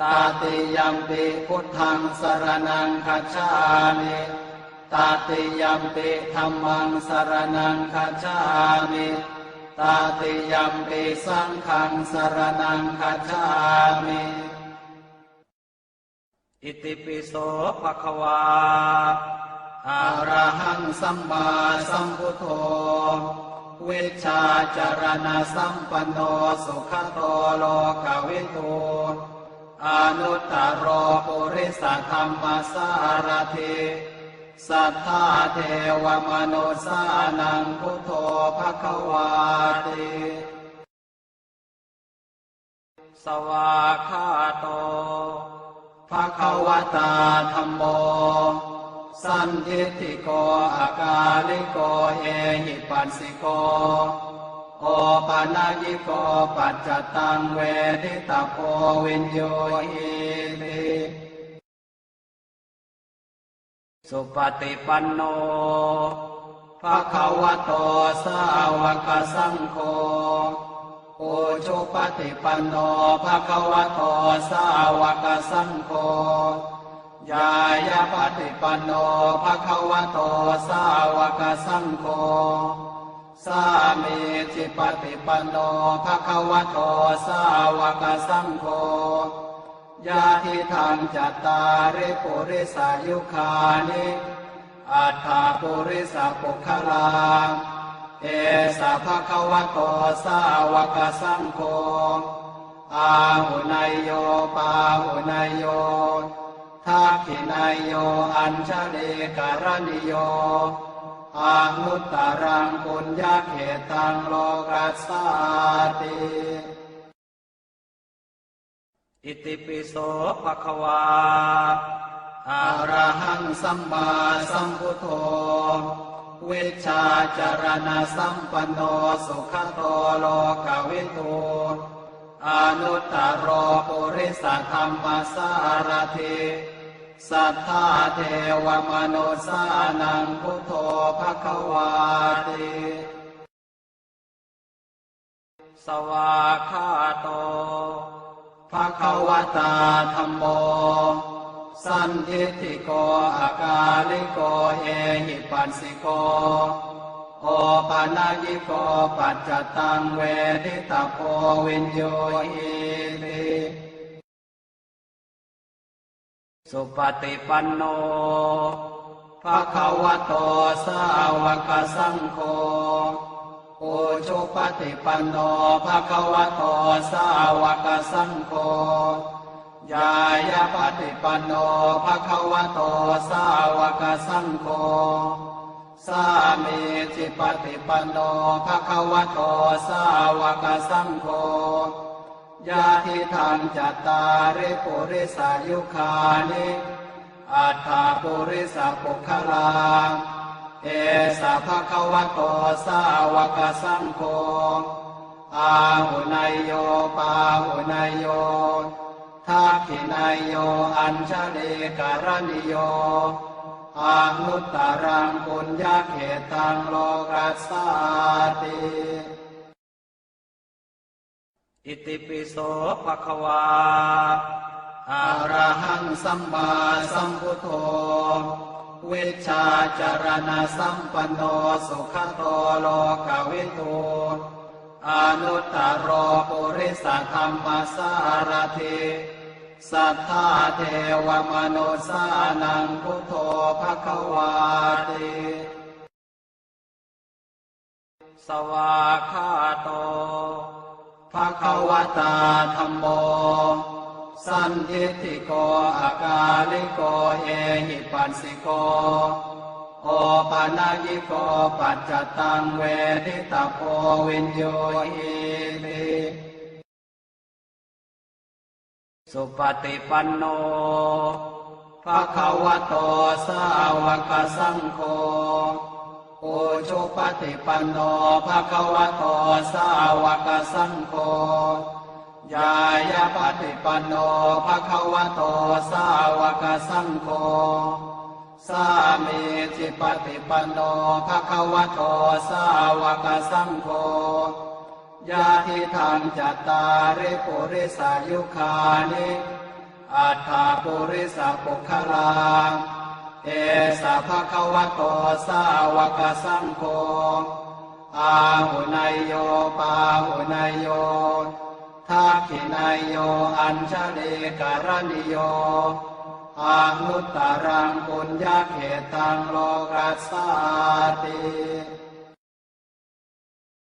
ตาติยัมปิพุทธังสรนังคัจฉามิตาติยัมปิธัมมังสรนังคัจฉามิตาติยัมปิสังฆังสรนังคัจฉามิอิติปิโสภะคะวาอะระหังสัมมาสัมพุทโธเวชชาจารณะสัมปันโนสุขโตโลกวิทู อนุตตรโปุริสธรรมสารถิสัทธาเทวมนุสานังพุทโธภควาติสวาคาโตภควตาธรรมโม สันทิฏฐิโกอากาลิโกเอหิปัสสิโก โอปานายิโกปัจจตังเวทิตาโพวินโยหิติสุปฏิปันโนภะคะวะโตสาวกสังโฆโอชุปฏิปันโนภะคะวะโตสาวกสังโฆยายาปฏิปันโนภะคะวะโตสาวกสังโฆ สามีจิปฏิปันโนภะคะวะโตสาวกสังโฆยาทิทางจัตตาริปุริสายุคานิอัฏฐาปุริสปุคลาเอสะภะคะวะโตสาวกสังโฆอาหุนายโยปาหุนายโยทักขินายโย อัญชลีการณิโย อานุตตรังปุญญาเขตังโลกัสสาติอิติปิโสภะคะวาอะระหังสัมมาสัมพุทโธเวชาจารณะสัมปันโนสุขโตโลกวิทูอนุตตรโรปุริสธรรมสารถิ สัทธาเทวมนุสานังพุทโธภะคะวาติสวาคาโตภะคะวตาธรรมโม สันทิฏฐิโกอากาลิโกเอหิปัสสิโก โอปานายิโกปัจจตังเวทิตาโพวินโยหิติ สุปฏิปันโนภะคะวะโตสาวกสังโฆโอชุปฏิปันโนภะคะวะโตสาวกสังโฆยายาปฏิปันโนภะคะวะโตสาวกสังโฆสามีจิปฏิปันโนภะคะวะโตสาวกสังโฆ ยาทิทางจัตตาริปุริสายุคานิอัฏฐาปุริสปุคลาเอสะภะคะวะโตสาวกสังโฆอาหุนายโยปาหุนายโยทักขินายโยอัญชลีการณิโยอานุตตรังปุญญาเขตังโลกัสสาติ อิติปิโสภะคะวาอะระหังสัมมาสัมพุทโธเวชาจารณะสัมปันโนสุขโตโลกวิทูอนุตตรโปุริสธรรมสารถิสัทธาเทวมนุสานังพุทโธภคะวาติสวาคาโต ภะคะวตาธรรมโม สันทิโกอากาลิโกเอหิปัสสิโก โอปานายิโกปัจจตังเวทิตาโพวินโยหิติสุปฏิปันโนภภะคะวะโตสาวกสังโฆโอชุปฏิปันโนภะคะวะโต สาวกสังโฆยายาปฏิปันโนภะคะวะโตสาวกสังโฆสามีจิปฏิปันโนภะคะวะโตสาวกสังโฆยาทิทางจัตตาริปุริสายุคานิอัฏฐาปุริสปุคลาเอสะภะคะวะโตสาวกสังโฆ อาหุนายโยปาหุนายโยทักขินายโยอัญชลีการณิโยอานุตตรังปุญญาเขตังโลกัสสาติ